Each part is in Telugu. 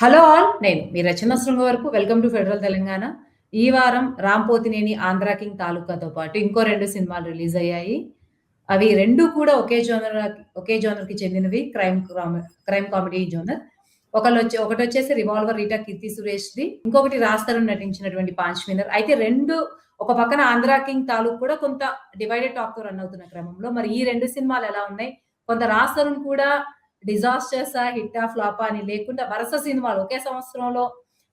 హలో ఆల్ నేను మీ రచన శృంగ వరకు. Welcome to Federal Telangana. ఈ వారం రామ్ పోతినేని ఆంధ్ర కింగ్ తాలూకాతో పాటు ఇంకో రెండు సినిమాలు రిలీజ్ అయ్యాయి. అవి రెండు కూడా ఒకే జోనర్ ఒకే జోనర్కి చెందినవి. Crime crime comedy genre. ఒకళ్ళు వచ్చి ఒకటి వచ్చేసి రివాల్వర్ రీటా కీర్తి సురేష్ ది ఇంకొకటి రాస్తారు నటించినటువంటి పాంచ్ వినర్ అయితే రెండు ఒక పక్కన ఆంధ్ర కింగ్ తాలూకు కూడా కొంత డివైడెడ్ టాక్తో రన్ అవుతున్న క్రమంలో. మరి ఈ రెండు సినిమాలు ఎలా ఉన్నాయి? కొంత రాస్తరుణ్ కూడా డిజాస్టర్సా హిట్టా ఫ్లాపా అని లేకుండా వరుస సినిమాలు ఒకే సంవత్సరంలో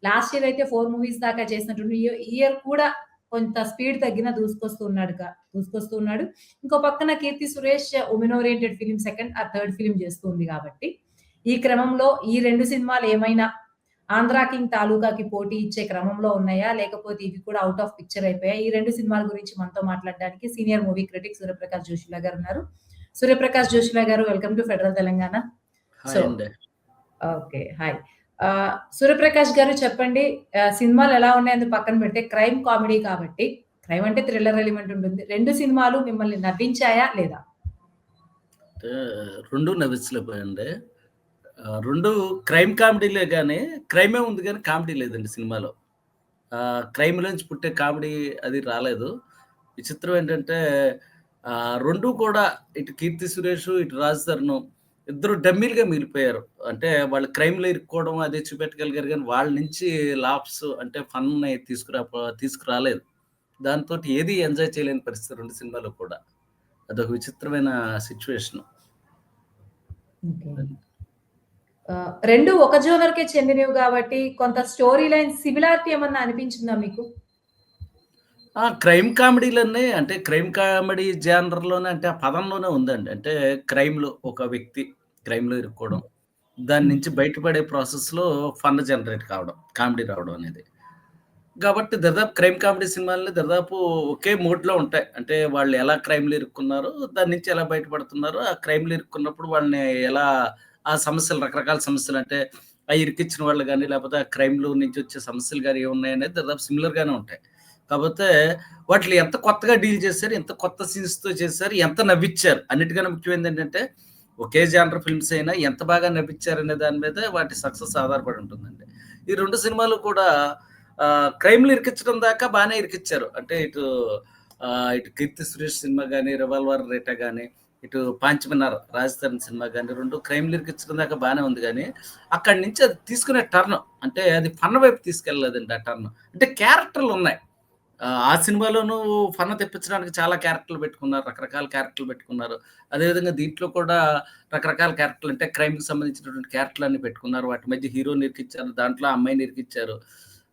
లాస్ట్ ఇయర్ అయితే ఫోర్ మూవీస్ దాకా చేసినటువంటి ఇయర్ కూడా కొంత స్పీడ్ తగ్గిన దూసుకొస్తున్నాడు దూసుకొస్తున్నాడు. ఇంకో పక్కన Keerthy Suresh women oriented film second ఆ థర్డ్ ఫిలిం చేస్తుంది కాబట్టి. ఈ క్రమంలో ఈ రెండు సినిమాలు ఏమైనా ఆంధ్రా కింగ్ తాలూకాకి పోటీ ఇచ్చే క్రమంలో ఉన్నాయా? లేకపోతే ఇవి కూడా అవుట్ ఆఫ్ పిక్చర్ అయిపోయా ఈ రెండు సినిమాల గురించి మనతో మాట్లాడడానికి senior movie critic Suryaprakash Joshila గారు ఉన్నారు. సూర్యప్రకాష్ జోషిలా గారు welcome to Federal Telangana so okay hi. Suryaprakash గారు చెప్పండి సినిమాలు ఎలా ఉన్నాయని పక్కన పెడితే క్రైమ్ కామెడీ కాబట్టి క్రైమ్ అంటే థ్రిల్లర్ ఎలిమెంట్ ఉంటుంది. రెండు సినిమాలు మిమ్మల్ని నవ్వించాయా లేదా? రెండు నవ్వించలేకపోయండి రెండు క్రైమ్ కామెడీలే కానీ క్రైమే ఉంది కానీ కామెడీ లేదండి సినిమాలో. క్రైమ్ నుంచి పుట్టే కామెడీ అది రాలేదు. విచిత్రం ఏంటంటే రెండు కూడా ఇటు కీర్తి సురేష్ ఇటు రాజ్ తరుణ్ ఇద్దరు డమ్మీలుగా మిగిలిపోయారు. అంటే వాళ్ళు క్రైమ్లో ఇరుక్కోవడం అదే చూపెట్టగలిగారు కానీ వాళ్ళ నుంచి లాప్స్ అంటే ఫన్ తీసుకురా తీసుకురాలేదు. దాంతో ఏది ఎంజాయ్ చేయలేని పరిస్థితి రెండు సినిమాలో కూడా. అదొక విచిత్రమైన సిచ్యువేషన్. రెండు ఒక జోనర్కే చెందినవి కాబట్టి కొంత స్టోరీ లైన్ సిమిలారిటీ ఏమన్నా అనిపించిందా మీకు? క్రైమ్ కామెడీలన్నీ అంటే క్రైమ్ కామెడీ జానర్లోనే అంటే ఆ పదంలోనే ఉందండి. అంటే క్రైమ్లో ఒక వ్యక్తి క్రైమ్లో ఇరుక్కోవడం దాని నుంచి బయటపడే ప్రాసెస్లో ఫన్ జనరేట్ కావడం కామెడీ రావడం అనేది. కాబట్టి దాదాపు క్రైమ్ కామెడీ సినిమాలని దాదాపు ఒకే మూడ్లో ఉంటాయి. అంటే వాళ్ళు ఎలా క్రైమ్లు ఇరుక్కున్నారో దాని నుంచి ఎలా బయటపడుతున్నారు ఆ క్రైమ్లు ఇరుక్కున్నప్పుడు వాళ్ళని ఎలా ఆ సమస్యలు రకరకాల సమస్యలు అంటే ఆ ఇరికిచ్చిన వాళ్ళు కానీ లేకపోతే ఆ క్రైమ్లు నుంచి వచ్చే సమస్యలు కానీ ఏమున్నాయి అనేది దాదాపు సిమిలర్గానే ఉంటాయి. కాకపోతే వాటిని ఎంత కొత్తగా డీల్ చేశారు ఎంత కొత్త సీన్స్తో చేశారు ఎంత నవ్విచ్చారు? అన్నిటికన్నా ముఖ్యమైనది ఏంటంటే ఒకే జానర్ ఫిల్మ్స్ అయినా ఎంత బాగా నవ్విచ్చారు అనే దాని మీద వాటి సక్సెస్ ఆధారపడి ఉంటుందండి. ఈ రెండు సినిమాలు కూడా క్రైమ్లు ఇరికించడం దాకా బాగానే ఇరికిచ్చారు. అంటే ఇటు ఇటు కీర్తి సురేష్ సినిమా కానీ రివాల్వర్ రేటా కానీ ఇటు పాంచమినార్ రాజస్థాన్ సినిమా కానీ రెండు క్రైమ్లు ఇరికించడం దాకా బాగానే ఉంది కానీ అక్కడి నుంచి అది తీసుకునే టర్న్ అంటే అది ఫన్ వైపు తీసుకెళ్ళలేదండి ఆ టర్న్ అంటే క్యారెక్టర్లు ఉన్నాయి. ఆ సినిమాలోనూ ఫన్ తెప్పించడానికి చాలా క్యారెక్టర్లు పెట్టుకున్నారు రకరకాల క్యారెక్టర్లు పెట్టుకున్నారు. అదేవిధంగా దీంట్లో కూడా రకరకాల క్యారెక్టర్లు అంటే క్రైమ్కి సంబంధించినటువంటి క్యారెక్టర్లు అన్ని పెట్టుకున్నారు. వాటి మధ్య హీరో నిరికిచ్చారు దాంట్లో అమ్మాయి నిరికిచ్చారు.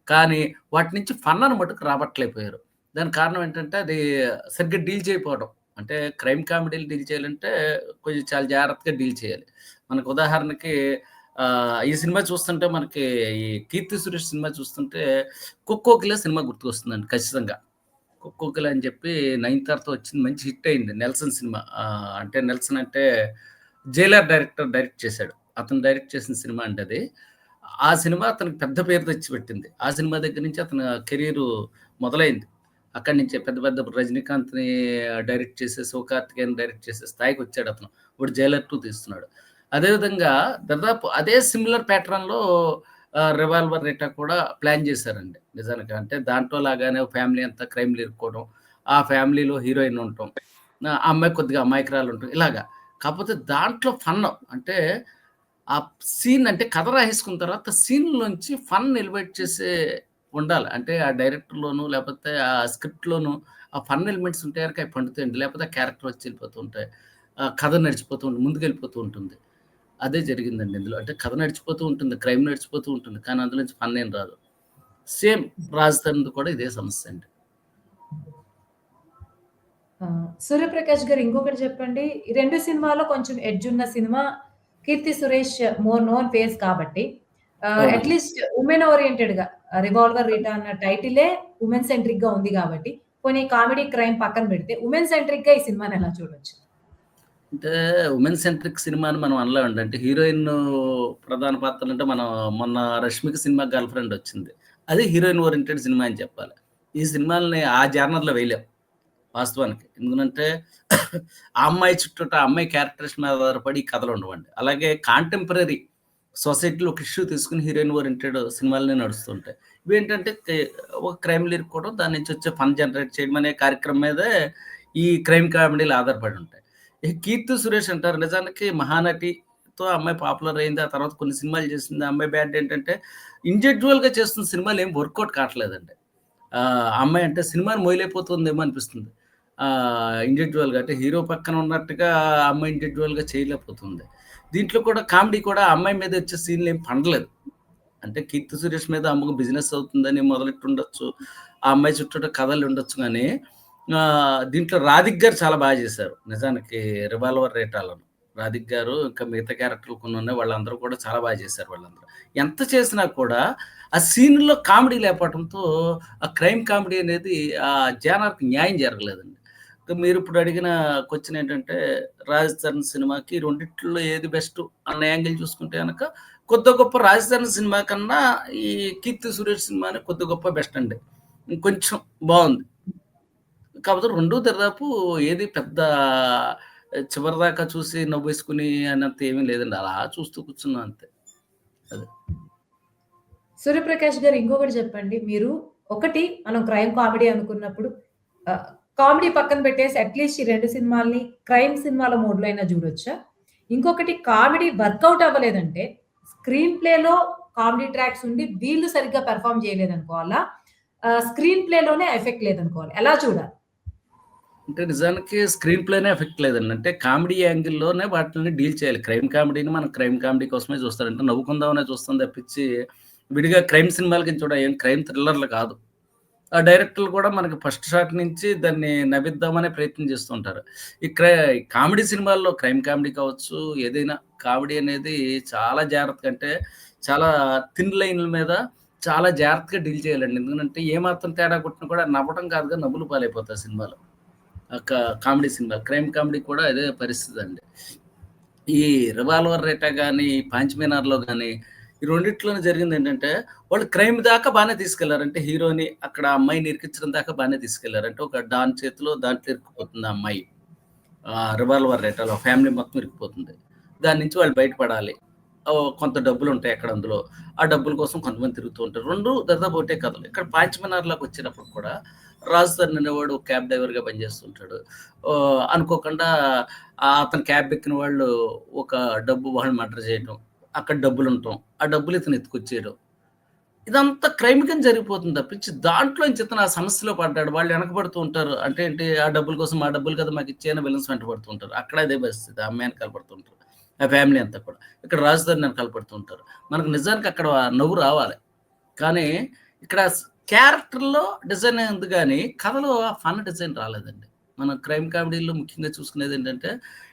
కానీ వాటి నుంచి ఫన్ అని మటుకు రాబట్టలేకపోయారు. దానికి కారణం ఏంటంటే అది సరిగ్గా డీల్ చేయకపోవడం. అంటే క్రైమ్ కామెడీలు డీల్ చేయాలంటే కొంచెం చాలా జాగ్రత్తగా డీల్ చేయాలి. మనకు ఉదాహరణకి ఈ సినిమా చూస్తుంటే మనకి ఈ కీర్తి సురేష్ సినిమా చూస్తుంటే కుక్కోకిల సినిమా గుర్తుకొస్తుందండి ఖచ్చితంగా. కుక్కోకిల అని చెప్పి నైన్తో వచ్చింది మంచి హిట్ అయింది నెల్సన్ సినిమా. అంటే నెల్సన్ అంటే జైలర్ డైరెక్టర్ డైరెక్ట్ చేశాడు. అతను డైరెక్ట్ చేసిన సినిమా అంటే అది. ఆ సినిమా అతనికి పెద్ద పేరు తెచ్చిపెట్టింది. ఆ సినిమా దగ్గర నుంచి అతను కెరీర్ మొదలైంది. అక్కడి నుంచి పెద్ద పెద్ద రజనీకాంత్ని డైరెక్ట్ చేసే శివకార్తికేయన్ డైరెక్ట్ చేసే స్థాయికి వచ్చాడు అతను. ఇప్పుడు జైలర్ టూ తీస్తున్నాడు. అదేవిధంగా దాదాపు అదే సిమిలర్ ప్యాటర్న్లో రివాల్వర్ రేటా కూడా ప్లాన్ చేశారండి. నిజానికి అంటే దాంట్లో లాగానే ఫ్యామిలీ అంతా క్రైమ్లు ఇరుక్కోవడం ఆ ఫ్యామిలీలో హీరోయిన్ ఉండటం ఆ అమ్మాయి కొద్దిగా అమాయకురాలు ఉంటాం ఇలాగా. కాకపోతే దాంట్లో ఫన్ అంటే ఆ సీన్ అంటే కథ రాసేసుకున్న తర్వాత సీన్లోంచి ఫన్ ఎలివేట్ చేసే ఉండాలి. అంటే ఆ డైరెక్టర్లోను లేకపోతే ఆ స్క్రిప్ట్లోను ఆ ఫన్ ఎలిమెంట్స్ ఉంటాయి కనుక అవి పండుతాయండి. లేకపోతే ఆ క్యారెక్టర్ వచ్చి వెళ్ళిపోతూ ఉంటాయి. కథ నడిచిపోతూ ఉంటుంది ముందుకు వెళ్ళిపోతూ ఉంటుంది. అదే జరిగిందండి ఇందులో. అంటే కథ నడిచిపోతూ ఉంటుంది క్రైమ్ నడిచిపోతూ ఉంటుంది కానీ అందులో నుంచి ఫన్ ఏం రాదు. సేమ్ రాజధాని కూడా ఇదే సమస్య అండి. సూర్యప్రకాష్ గారు ఇంకొకటి చెప్పండి. ఈ రెండు సినిమాలో కొంచెం ఎడ్జ్ ఉన్న cinema Keerthy Suresh more known face కాబట్టి అట్లీస్ట్ ఉమెన్ ఓరియంటెడ్గా రివాల్వర్ రీటా అన్న టైటిలే ఉమెన్ సెంట్రిక్గా ఉంది కాబట్టి కొన్ని కామెడీ క్రైమ్ పక్కన పెడితే ఉమెన్ సెంట్రిక్గా ఈ సినిమాని ఎలా చూడొచ్చు? అంటే ఉమెన్ సెంట్రిక్ సినిమాని మనం అనలేమండి. అంటే హీరోయిన్ ప్రధాన పాత్రలు అంటే మనం మొన్న రష్మిక సినిమా గర్ల్ ఫ్రెండ్ వచ్చింది. అది హీరోయిన్ ఓరియంటెడ్ సినిమా అని చెప్పాలి. ఈ సినిమాలని ఆ జానర్లో వేయలేం వాస్తవానికి. ఎందుకంటే ఆ అమ్మాయి చుట్టూ ఆ అమ్మాయి క్యారెక్టర్స్ మీద ఆధారపడి కథలు ఉండవండి. అలాగే కాంటెంపరీ సొసైటీలో ఒక ఇష్యూ తీసుకుని హీరోయిన్ ఓరియంటెడ్ సినిమాలనే నడుస్తుంటాయి. ఇవేంటంటే కే ఒక క్రైమ్‌లు ఇరుక్కోవడం, దాని నుంచి వచ్చే ఫన్ జనరేట్ చేయడం అనే కార్యక్రమం మీదే ఈ క్రైమ్ కామెడీలు ఆధారపడి ఉంటాయి. 'కీర్తి సురేష్' అంటారు నిజానికి మహానటితో అమ్మాయి పాపులర్ అయింది. ఆ తర్వాత కొన్ని సినిమాలు చేసింది. అమ్మాయి బ్యాడ్ ఏంటంటే ఇండివిజువల్గా చేస్తున్న సినిమాలు ఏం వర్కౌట్ కావట్లేదండి. ఆ అమ్మాయి అంటే సినిమాని మోయలేకపోతుందేమో అనిపిస్తుంది. ఇండివిజువల్గా అంటే హీరో పక్కన ఉన్నట్టుగా ఆ అమ్మాయి ఇండివిజువల్గా చేయలేకపోతుంది. దీంట్లో కూడా కామెడీ కూడా ఆ అమ్మాయి మీద వచ్చే సీన్‌లు ఏం పండలేదు. అంటే 'కీర్తి సురేష్' మీద అమ్మకు బిజినెస్ అవుతుందని మొదలెట్టుండొచ్చు. ఆ అమ్మాయి చుట్టూ కథలు ఉండొచ్చు కానీ దీంట్లో 'రాధిక్' గారు చాలా బాగా చేశారు. నిజానికి 'రివాల్వర్ రేటాలను 'రాధిక్' గారు ఇంకా మిగతా క్యారెక్టర్‌లు కొన్ని ఉన్నాయి. వాళ్ళందరూ కూడా చాలా బాగా చేశారు వాళ్ళందరూ. ఎంత చేసినా కూడా ఆ సీన్‌లో కామెడీ లేపటంతో ఆ క్రైమ్ కామెడీ అనేది ఆ జానర్కి న్యాయం జరగలేదండి. మీరు ఇప్పుడు అడిగిన క్వశ్చన్ ఏంటంటే 'రాజస్థాన్' సినిమాకి రెండిట్లో ఏది బెస్ట్ అన్న యాంగిల్ చూసుకుంటే కనుక కొద్దో గొప్ప 'రాజస్థాన్' సినిమా కన్నా ఈ 'కీర్తి సురేష్' సినిమానే కొద్ది గొప్ప బెస్ట్ అండి. కొంచెం బాగుంది కాకపోతే రెండు దాదాపు ఏది పెద్ద చివరిదాకా చూసి నవ్వేసుకుని అన్నంత ఏమీ లేదండి. అలా చూస్తూ కూర్చున్నాం అంతే. అది. 'సూర్యప్రకాష్' గారు ఇంకొకటి చెప్పండి. మీరు ఒకటి మనం క్రైమ్ కామెడీ అనుకున్నప్పుడు కామెడీ పక్కన పెట్టేసి అట్‌లీస్ట్ ఈ రెండు సినిమాల్ని క్రైమ్ సినిమాల మోడ్‌లో అయినా చూడొచ్చా? ఇంకొకటి కామెడీ వర్కౌట్ అవ్వలేదంటే స్క్రీన్ ప్లేలో కామెడీ ట్రాక్స్ ఉండి వీళ్ళు సరిగ్గా పెర్ఫార్మ్ చేయలేదనుకోవాలా? స్క్రీన్ ప్లేలోనే ఎఫెక్ట్ లేదనుకోవాలా? ఎలా చూడాలి? అంటే నిజానికి స్క్రీన్ ప్లేనే ఎఫెక్ట్ లేదండి. అంటే కామెడీ యాంగిల్‌లోనే వాటిని డీల్ చేయాలి. క్రైమ్ కామెడీని మనం క్రైమ్ కామెడీ కోసమే చూస్తారు. అంటే నవ్వుకుందామనే చూస్తాం తప్పించి విడిగా క్రైమ్ సినిమాలకి చూడ ఏం క్రైమ్ థ్రిల్లర్‌లు కాదు. ఆ డైరెక్టర్లు కూడా మనకి ఫస్ట్ షాట్ నుంచి దాన్ని నవ్విద్దామనే ప్రయత్నం చేస్తుంటారు ఈ క్రై కామెడీ సినిమాల్లో క్రైమ్ కామెడీ కావచ్చు, ఏదైనా కామెడీ అనేది చాలా జాగ్రత్తగా అంటే చాలా థిన్ లైన్‌ల మీద చాలా జాగ్రత్తగా డీల్ చేయాలండి. ఎందుకంటే ఏమాత్రం తేడా కొట్టినా కూడా నవ్వటం కాదుగా నవ్వులు పాలైపోతాయి సినిమాలు. కామెడీ సినిమా క్రైమ్ కామెడీ కూడా అదే పరిస్థితి అండి. ఈ 'రివాల్వర్ రేటా' కానీ 'పాంచ్-మీనార్‌లో' ఈ రెండిట్లోనే జరిగింది ఏంటంటే వాళ్ళు క్రైమ్ దాకా బాగానే తీసుకెళ్ళారంటే హీరోని అక్కడ అమ్మాయిని ఇరికించడం దాకా బాగానే తీసుకెళ్ళారంటే ఒక డాన్ చేతిలో దాంట్లో ఇరుక్కుపోతుంది ఆ అమ్మాయి. 'రివాల్వర్ రేటా'లో ఫ్యామిలీ మొత్తం ఇరికిపోతుంది దాని నుంచి వాళ్ళు బయటపడాలి. కొంత డబ్బులు ఉంటాయి అక్కడ అందులో. ఆ డబ్బుల కోసం కొంతమంది తిరుగుతూ ఉంటారు. రెండు దాదాపు ఒకటే కథలు. ఇక్కడ 'పాంచ్-మీనార్‌లోకి' కూడా రాజధాని అనేవాడు ఒక క్యాబ్ డ్రైవర్‌గా పనిచేస్తుంటాడు. అనుకోకుండా అతను క్యాబ్ ఎక్కిన వాళ్ళు ఒక డబ్బు వాళ్ళని మర్డర్ చేయటం. అక్కడ డబ్బులు ఉంటాం ఆ డబ్బులు ఇతను ఎత్తుకొచ్చేయడం. ఇదంతా క్రైమ్ కింద జరిగిపోతుంది తప్పించి దాంట్లో ఇతను ఆ సమస్యలో పడ్డాడు. వాళ్ళు వెనకబడుతూ ఉంటారు. అంటే ఏంటి ఆ డబ్బుల కోసం ఆ డబ్బులు కదా మాకు అని విలన్స్ వెంటబడుతూ ఉంటారు. అక్కడ అదే పరిస్థితి. ఆ అమ్మాయి వెనకాల ఉంటారు. ఆ ఫ్యామిలీ అంతా కూడా. ఇక్కడ రాజధాని నన్ను కలపడుతూ ఉంటారు. మనకు నిజానికి అక్కడ నవ్వు రావాలి. కానీ ఇక్కడ క్యారెక్టర్‌లో డిజైన్ ఉంది కానీ కథలో ఆ ఫన్ డిజైన్ రాలేదండి. మనం క్రైమ్ కామెడీలో ముఖ్యంగా చూసుకునేది ఏంటంటే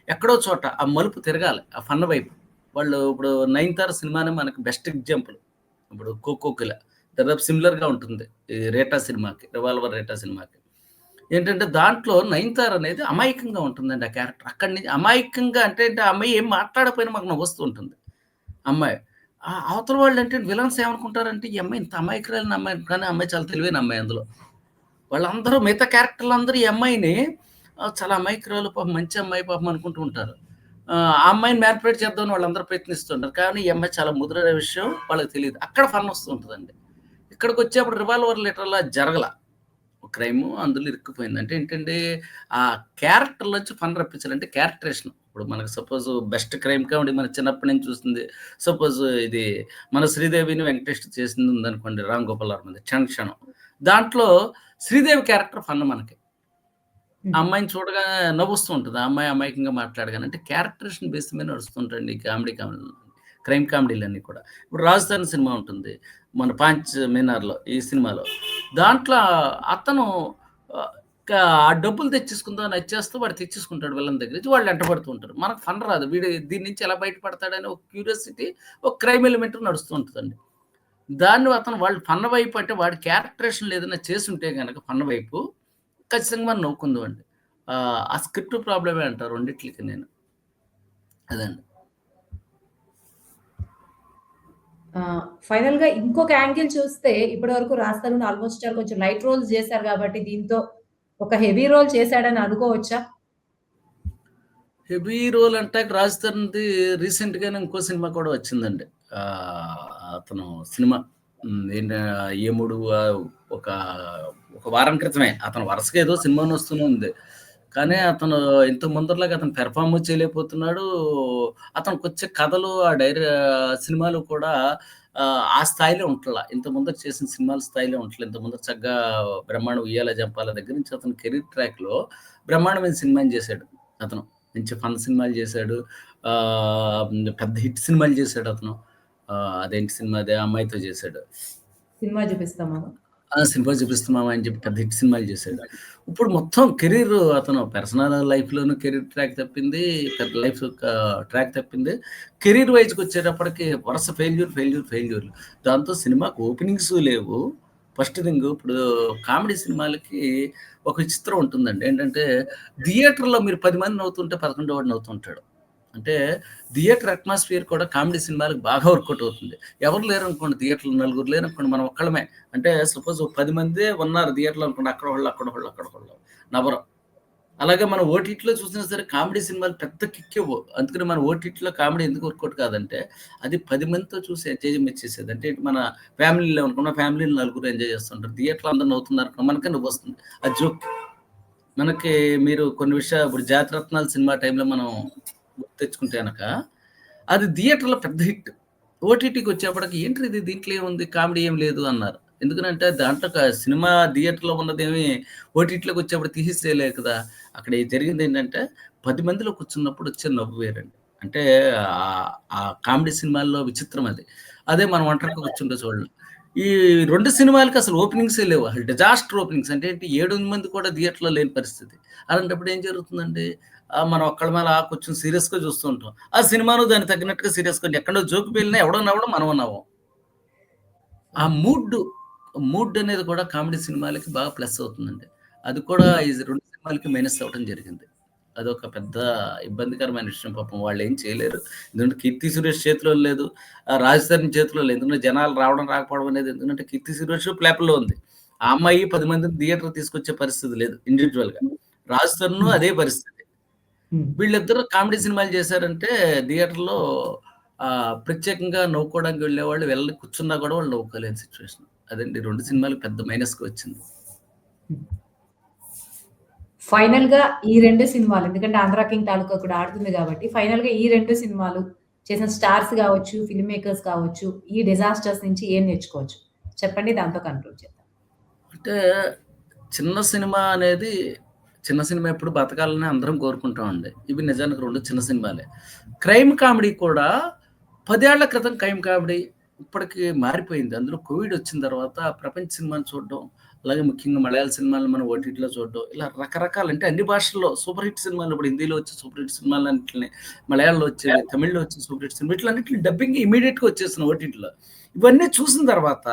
ఎక్కడో చోట ఆ మలుపు తిరగాలి. ఆ ఫన్ వైపు. వాళ్ళు ఇప్పుడు 'నయనతార' సినిమానే మనకి బెస్ట్ ఎగ్జాంపుల్. ఇప్పుడు 'కోకోకిల' దాదాపు సిమిలర్‌గా ఉంటుంది. ఈ 'రేటా' సినిమాకి 'రివాల్వర్ రేటా' సినిమాకి. ఏంటంటే దాంట్లో 'నయనతార' అనేది అమాయకంగా ఉంటుందండి ఆ క్యారెక్టర్. అక్కడి నుంచి అమాయకంగా అంటే ఏంటి ఆ అమ్మాయి ఏం మాట్లాడకపోయినా మాకు నవ్వుస్తూ ఉంటుంది. అమ్మాయి. ఆ అవతల వాళ్ళంటే విలన్స్ ఏమనుకుంటారంటే ఈ అమ్మాయి ఇంత అమాయకురాలిన అమ్మాయి కానీ అమ్మాయి చాలా తెలివైన అమ్మాయి అందులో. వాళ్ళందరూ మిగతా క్యారెక్టర్లు అందరూ ఈ అమ్మాయిని చాలా అమాయకురాలు పాపం మంచి అమ్మాయి పాపం అనుకుంటూ ఉంటారు. ఆ అమ్మాయిని మ్యానిపులేట్ చేద్దామని వాళ్ళందరూ ప్రయత్నిస్తుంటారు. కానీ ఈ అమ్మాయి చాలా ముద్రైన విషయం వాళ్ళకి తెలియదు అక్కడ ఫన్ వస్తూ ఇక్కడికి వచ్చేప్పుడు 'రివాల్వర్ లీటర్లా జరగల. క్రైము అందులో ఇరుక్కుపోయింది. అంటే ఏంటంటే ఆ క్యారెక్టర్‌లోంచి ఫన్ రప్పించాలి. అంటే క్యారెక్టరేషన్. ఇప్పుడు మనకు సపోజ్ బెస్ట్ క్రైమ్ కామెడీ మన చిన్నప్పటి నుంచి చూసింది. సపోజ్ ఇది మన 'శ్రీదేవిని' వెంకటేష్ చేసింది ఉందనుకోండి 'రామ్ గోపాల్ వర్మది' 'క్షణ క్షణం'. దాంట్లో శ్రీదేవి క్యారెక్టర్ ఫన్ మనకి. అమ్మాయిని చూడగానే నవ్వొస్తూ ఉంటది. ఆ అమ్మాయి అమాయకంగా మాట్లాడగానే. అంటే క్యారెక్టరేషన్ బేస్ మీద నడుస్తుంటాయండి ఈ కామెడీ కామెడీ క్రైమ్ కామెడీలన్నీ కూడా. ఇప్పుడు 'రాజధాని' సినిమా ఉంటుంది. మన 'పాంచ్-మీనార్‌లో' ఈ సినిమాలో. దాంట్లో అతను ఆ డబ్బులు తెచ్చేసుకుందా అది వాడు తెచ్చేసుకుంటాడు వీళ్ళని దగ్గర నుంచి. వాళ్ళు వెంటబడుతూ ఉంటారు. మనకు ఫన్ రాదు. వీడు దీని నుంచి ఎలా బయటపడతాడని ఒక క్యూరియాసిటీ, ఒక క్రైమ్ ఎలిమెంట్ నడుస్తూ ఉంటుందండి దాన్ని అతను వాళ్ళు ఫన్ వైపు అంటే వాడి క్యారెక్టరేషన్‌లో ఏదైనా చేసుంటే గనక ఫన్ వైపు ఖచ్చితంగా మనం నవ్వుకుందాం అండి ఆ స్క్రిప్ట్ ప్రాబ్లమే అంటారు రెండిట్లకి నేను. అదండి. ఫైనల్గా ఇంకొక యాంగిల్ చూస్తే ఇప్పటి వరకు రాస్తాను ఆల్‌మోస్ట్ కొంచెం లైట్ రోల్స్ చేశారు కాబట్టి దీంతో ఒక హెవీ రోల్ చేశాడని అనుకోవచ్చా? హెవీ రోల్ అంటే 'రాజధాని'ది రీసెంట్‌గానే ఇంకో సినిమా కూడా వచ్చిందండి. అతను సినిమా హ్మ్. ఒక ఒక వారం క్రితమే అతను వరుసగా ఏదో సినిమా వస్తూనే ఉంది. కానీ అతను ఇంత ముందరలాగా అతను పెర్ఫార్మ్ చేయలేకపోతున్నాడు. అతనికి వచ్చే కథలు, ఆ డైరీ సినిమాలు కూడా ఆ స్థాయిలో ఉంటల్ల. ఇంత ముందర చేసిన సినిమాల స్థాయిలో ఉంటలే. ఇంత ముందర చక్కగా 'బ్రహ్మాండం ఉయ్యాల జంపాల' దగ్గర నుంచి అతను కెరీర్ ట్రాక్‌లో బ్రహ్మాండమైన సినిమాని చేశాడు అతను. మంచి ఫన్ సినిమాలు చేశాడు. పెద్ద హిట్ సినిమాలు చేశాడు అతను. అదేంటి సినిమా అదే అమ్మాయితో చేశాడు. సినిమా చూపిస్తామా? ఆ! సినిమా చూపిస్తున్నామా అని చెప్పి పెద్ద హిట్ సినిమాలు చేశాడు. ఇప్పుడు మొత్తం కెరీర్ అతను పర్సనల్ లైఫ్‌లోను కెరీర్ ట్రాక్ తప్పింది. పెద్ద లైఫ్ ట్రాక్ తప్పింది. కెరీర్ వైస్‌కొచ్చేటప్పటికి వరుస ఫెయిల్యూర్, ఫెయిల్యూర్, ఫెయిల్యూర్‌లు. దాంతో సినిమాకి ఓపెనింగ్స్ లేవు. ఫస్ట్ థింగ్ ఇప్పుడు కామెడీ సినిమాలకి ఒక చిత్రం ఉంటుందండి. ఏంటంటే థియేటర్‌లో మీరు పది మంది నవ్వుతుంటే 11 వాడు నవ్వుతుంటాడు. అంటే థియేటర్ అట్మాస్ఫియర్ కూడా కామెడీ సినిమాలకు బాగా వర్కౌట్ అవుతుంది. ఎవరు లేరు అనుకోండి థియేటర్లు నలుగురు లేరనుకోండి మనం ఒక్కళ్ళమే. అంటే సపోజ్ పది మందే ఉన్నారు థియేటర్‌లో అనుకోండి. అక్కడ వాళ్ళు అక్కడ వాళ్ళు అక్కడ వాళ్ళు నవరం అలాగే మనం ఓటీటీలో చూసినా సరే కామెడీ సినిమాలు పెద్ద కిక్ ఇవ్వవు. అందుకని మన ఓటీటీలో కామెడీ ఎందుకు వర్కౌట్ కాదంటే అది పది మందితో చూసి ఎంజాయ్‌మెంట్ చేసేది. అంటే మన ఫ్యామిలీలో అనుకున్న ఫ్యామిలీని నలుగురు ఎంజాయ్ చేస్తుంటారు. థియేటర్‌లో అందరూ నవ్వుతున్నారనుకో మనకే నవ్వొస్తుంది. ఆ జోక్. మనకి మీరు కొన్ని విషయాలు ఇప్పుడు జాతరత్నాలు సినిమా టైంలో మనం తెచ్చుకుంటే కనుక అది థియేటర్‌లో పెద్ద హిట్. ఓటీటీకి వచ్చేప్పటికి ఏంటి ఇది దీంట్లో ఏముంది కామెడీ ఏం లేదు అన్నారు. ఎందుకంటే దాంట్లో సినిమా థియేటర్‌లో ఉన్నదేమి ఓటీటీలోకి వచ్చేప్పుడు తీసేయలేదు కదా! అక్కడ జరిగింది ఏంటంటే పది మందిలో కూర్చున్నప్పుడు వచ్చే నవ్వు వేరండి. అంటే ఆ కామెడీ సినిమాల్లో విచిత్రం అది. అదే మనం ఒంటరిగా కూర్చుంటే చూడలేదు ఈ రెండు సినిమాలకి అసలు ఓపెనింగ్సే లేవు. అసలు డిజాస్టర్ ఓపెనింగ్స్ అంటే ఏడు మంది కూడా థియేటర్‌లో లేని పరిస్థితి. అలాంటప్పుడు ఏం జరుగుతుందండి? మనం ఒక్కళ్ళ మీద ఆ కూర్చొని సీరియస్‌గా చూస్తుంటాం ఆ సినిమాను దానికి తగ్గినట్టుగా సీరియస్‌గా ఎక్కడో జోక్ వెళ్ళినా ఎవడో నవ్వడం మనం నవ్వం. ఆ మూడ్, మూడ్ అనేది కూడా కామెడీ సినిమాలకి బాగా ప్లస్ అవుతుందండి. అది కూడా ఈ రెండు సినిమాలకి మైనస్ అవ్వడం జరిగింది. అదొక పెద్ద ఇబ్బందికరమైన విషయం పాపం వాళ్ళు ఏం చేయలేరు. ఎందుకంటే 'కీర్తి సురేష్' చేతిలో లేదు. 'రాజధాని' చేతిలో లేదు. ఎందుకంటే జనాలు రావడం రాకపోవడం అనేది ఎందుకంటే 'కీర్తి సురేష్' ప్లేపర్‌లో ఉంది. ఆ అమ్మాయి పది మందిని థియేటర్ తీసుకొచ్చే పరిస్థితి లేదు ఇండివిజువల్గా రాజధాను అదే పరిస్థితి. హ్మ్. వీళ్ళిద్దరూ కామెడీ సినిమాలు చేశారంటే థియేటర్‌లో ప్రత్యేకంగా నవ్వుకోవడానికి వెళ్ళేవాళ్ళు వెళ్ళి కూర్చున్నా కూడా వాళ్ళు నవ్వుకోలేని సిట్యుయేషన్. అదండి 2 సినిమాలు పెద్ద మైనస్‌గా వచ్చింది. హ్మ్. ఫైనల్‌గా ఈ 2 సినిమాలు ఎందుకంటే 'ఆంధ్ర కింగ్' తాలూకా కూడా ఆడుతుంది కాబట్టి ఫైనల్‌గా ఈ 2 సినిమాలు చేసిన స్టార్స్ గావచ్చు, ఫిల్మ్ మేకర్స్ కావచ్చు, ఈ డిజాస్టర్స్ నుంచి ఏం నేర్చుకోవచ్చు? చెప్పండి దాంతో కంక్లూడ్ చేద్దాం. అంటే చిన్న సినిమా అనేది చిన్న సినిమా ఎప్పుడు బతకాలని అందరం కోరుకుంటామండి. ఇవి నిజానికి రెండు చిన్న సినిమాలే. క్రైమ్ కామెడీ కూడా పదేళ్ళ క్రితం క్రైమ్ కామెడీ ఇప్పటికి మారిపోయింది. అందులో కోవిడ్ వచ్చిన తర్వాత ప్రపంచ సినిమాని చూడడం, అలాగే ముఖ్యంగా మలయాళ సినిమాలు మనం ఓటీటీలో చూడడం, ఇలా రకరకాల అంటే అన్ని భాషల్లో సూపర్ హిట్ సినిమాలు ఇప్పుడు హిందీలో వచ్చే సూపర్ హిట్ సినిమాలు సినిమాలన్నిటిని, మలయాళంలో వచ్చే తమిళ్‌లో వచ్చే సూపర్ హిట్ సినిమా వీటిలన్నిటిని డబ్బింగ్ ఇమ్మీడియేట్‌గా వచ్చేసిన ఓటీటీలో. ఇవన్నీ చూసిన తర్వాత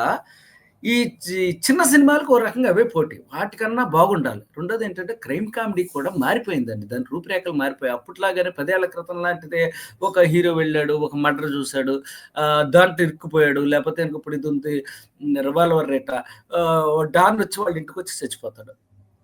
ఈ చి చిన్న సినిమాలకు ఒక రకంగా అవే పోటీ. వాటికన్నా బాగుండాలి. రెండోది ఏంటంటే క్రైమ్ కామెడీ కూడా మారిపోయిందండి. దాని రూపురేఖలు మారిపోయాయి. అప్పట్లాగానే పదేళ్ళ క్రితం లాంటిదే ఒక హీరో వెళ్ళాడు, ఒక మర్డర్ చూశాడు దాంట్లో ఇరుక్కుపోయాడు. లేకపోతే ఇప్పుడు ఇది ఉంది రివాల్వర్ రేట డాన్ వచ్చి వాళ్ళ ఇంటికొచ్చి చచ్చిపోతాడు.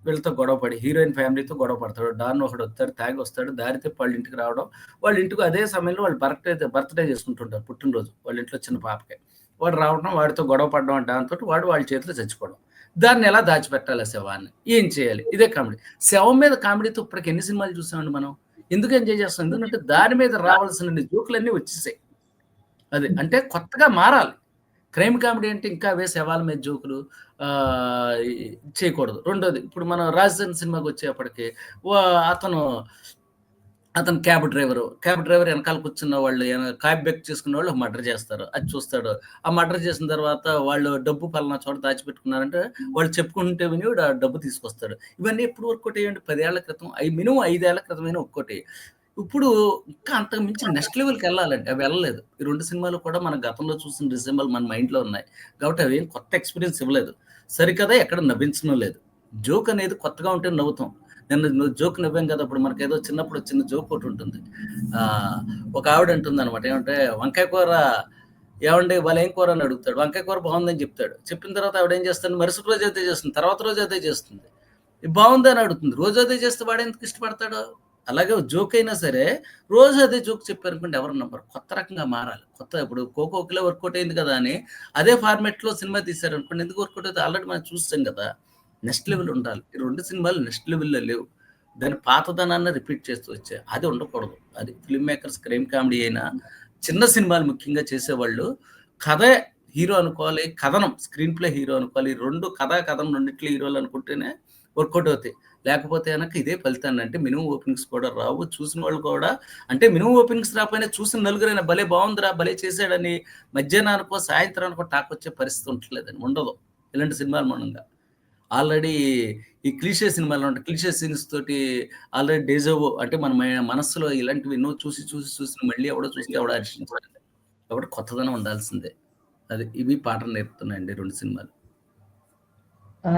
వీళ్ళతో గొడవపడి హీరోయిన్ ఫ్యామిలీతో గొడవ పడతాడు. డాన్ ఒకడొస్తాడు, తాగొస్తాడు, వస్తాడు దారితే వాళ్ళ ఇంటికి రావడం. వాళ్ళ ఇంటికి అదే సమయంలో వాళ్ళు బర్త్‌డే బర్త్‌డే చేసుకుంటుంటారు పుట్టినరోజు. వాళ్ళ ఇంట్లో చిన్న పాపకి. వాడు రావడం, వాడితో గొడవ పడడం దాంతోటి వాడు వాళ్ళ చేతిలో చచ్చిపోవడం. దాన్ని ఎలా దాచిపెట్టాలి శవాన్ని? ఏం చేయాలి? ఇదే కామెడీ. శవం మీద కామెడీతో ఇప్పటికి ఎన్ని సినిమాలు చూసామండి మనం? ఎందుకు ఎంజాయ్ చేస్తాం? ఎందుకంటే దాని మీద రావాల్సిన జోకులన్నీ వచ్చేసాయి. అది. అంటే కొత్తగా మారాలి. క్రైమ్ కామెడీ అంటే ఇంకా అవే శవాల మీద జోకులు చేయకూడదు. రెండోది ఇప్పుడు మనం 'రాజధాని' సినిమాకొచ్చేప్పటికి వ అతను అతను క్యాబ్ డ్రైవరు. క్యాబ్ డ్రైవర్ ఎనకాల కూర్చున్న వాళ్ళు క్యాబ్ బెక్ చేసుకున్నవాళ్ళు మర్డర్ చేస్తారు. అది చూస్తాడు. ఆ మర్డర్ చేసిన తర్వాత వాళ్ళు డబ్బు పలానా చోట దాచిపెట్టుకున్నారంటే వాళ్ళు చెప్పుకుంటే విని ఆ డబ్బు తీసుకొస్తాడు. ఇవన్నీ ఎప్పుడు అయ్యాయండి? 10 ఏళ్ళ క్రితం. 5 ఏళ్ళ క్రితమైనా అయ్యాయి. ఇప్పుడు ఇంకా అంతకు మించి నెక్స్ట్ లెవెల్‌కెళ్ళాలండి. అవి వెళ్ళలేదు. ఈ 2 సినిమాలు కూడా మన గతంలో చూసిన రిజెంబుల్ మన మైండ్‌లో ఉన్నాయి. కాబట్టి అవేం కొత్త ఎక్స్‌పీరియన్స్ ఇవ్వలేదు. సరికథ ఎక్కడ నవ్వించడం లేదు. జోక్ అనేది కొత్తగా ఉంటే నవ్వుతాం. నిన్న నువ్వు జోక్ నవ్వాం కదా! అప్పుడు ఏదో చిన్నప్పుడు చిన్న జోక్ ఒకటి ఉంటుంది ఒక ఆవిడ అంటుందనమాట. ఏమంటే వంకాయ కూర ఏమండి వాళ్ళు ఏం కూర అని అడుగుతాడు. వంకాయ కూర బాగుందని చెప్తాడు. చెప్పిన తర్వాత ఆవిడ ఏం చేస్తుంది మరుసటి రోజు అదే చేస్తుంది. తర్వాత రోజు అదే చేస్తుంది. బాగుంది అని అడుగుతుంది. రోజు అదే చేస్తే వాడు ఎందుకు ఇష్టపడతాడు? అలాగే జోక్ అయినా సరే రోజు అదే జోక్ చెప్పారనుకోండి ఎవరు నమ్మరు. కొత్త రకంగా మారాలి. కొత్త ఇప్పుడు 'కోకో కోకిల' వర్కౌట్ అయింది కదా! అని అదే ఫార్మేట్లో సినిమా తీశారనుకోండి ఎందుకు వర్కౌట్ అయితే ఆల్రెడీ మనం చూస్తాం కదా! నెక్స్ట్ లెవెల్ ఉండాలి. ఈ రెండు సినిమాలు నెక్స్ట్ లెవెల్‌లో లేవు. దాని పాతదనాన్ని రిపీట్ చేస్తూ వచ్చాయి. అది ఉండకూడదు. అది ఫిల్మ్ మేకర్స్ క్రైమ్ కామెడీ అయినా చిన్న సినిమాలు ముఖ్యంగా చేసేవాళ్ళు కథే హీరో అనుకోవాలి. కథనం స్క్రీన్ ప్లే హీరో అనుకోవాలి. రెండు కథ కథనం రెండిట్లో హీరోలు అనుకుంటేనే వర్కౌట్ అవుతాయి. లేకపోతే కనుక ఇదే ఫలితాన్ని అంటే మినిమమ్ ఓపెనింగ్స్ కూడా రావు. చూసిన వాళ్ళు కూడా అంటే మినిమమ్ ఓపెనింగ్స్ రాకపోయినా చూసిన నలుగురైనా భలే బాగుందిరా భలే చేశాడని మధ్యాహ్నానికో, సాయంత్రానికో టాక్ వచ్చే పరిస్థితి ఉండట్లేదని ఉండదు. ఇలాంటి సినిమాలు మనంగా ఆల్రెడీ ఈ క్లీషే సినిమాలు ఉంటాయి. క్లీషే సీన్స్ తోటి ఆల్రెడీ డేజావో అంటే మన మనస్సులో ఇలాంటివి ఎన్నో చూసి, చూసి, చూసి మళ్ళీ ఎవడో చూస్తే ఎవడో హర్షించడు. కాబట్టి కొత్తదనం ఉండాల్సిందే. అది ఇవి పాఠం నేర్పుతున్నాయండి 2 సినిమాలు.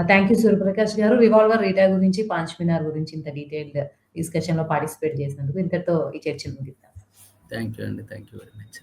థాంక్ యూ సూర్యప్రకాష్ గారు. 'రివాల్వర్ రీటా' గురించి, 'పాంచ్ మినార్' గురించి ఇంత డీటెయిల్డ్ డిస్కషన్‌లో పార్టిసిపేట్ చేసినందుకు. ఇంతటితో ఈ చర్చను ముగిద్దాం. థాంక్ యూ అండి. Thank you very much.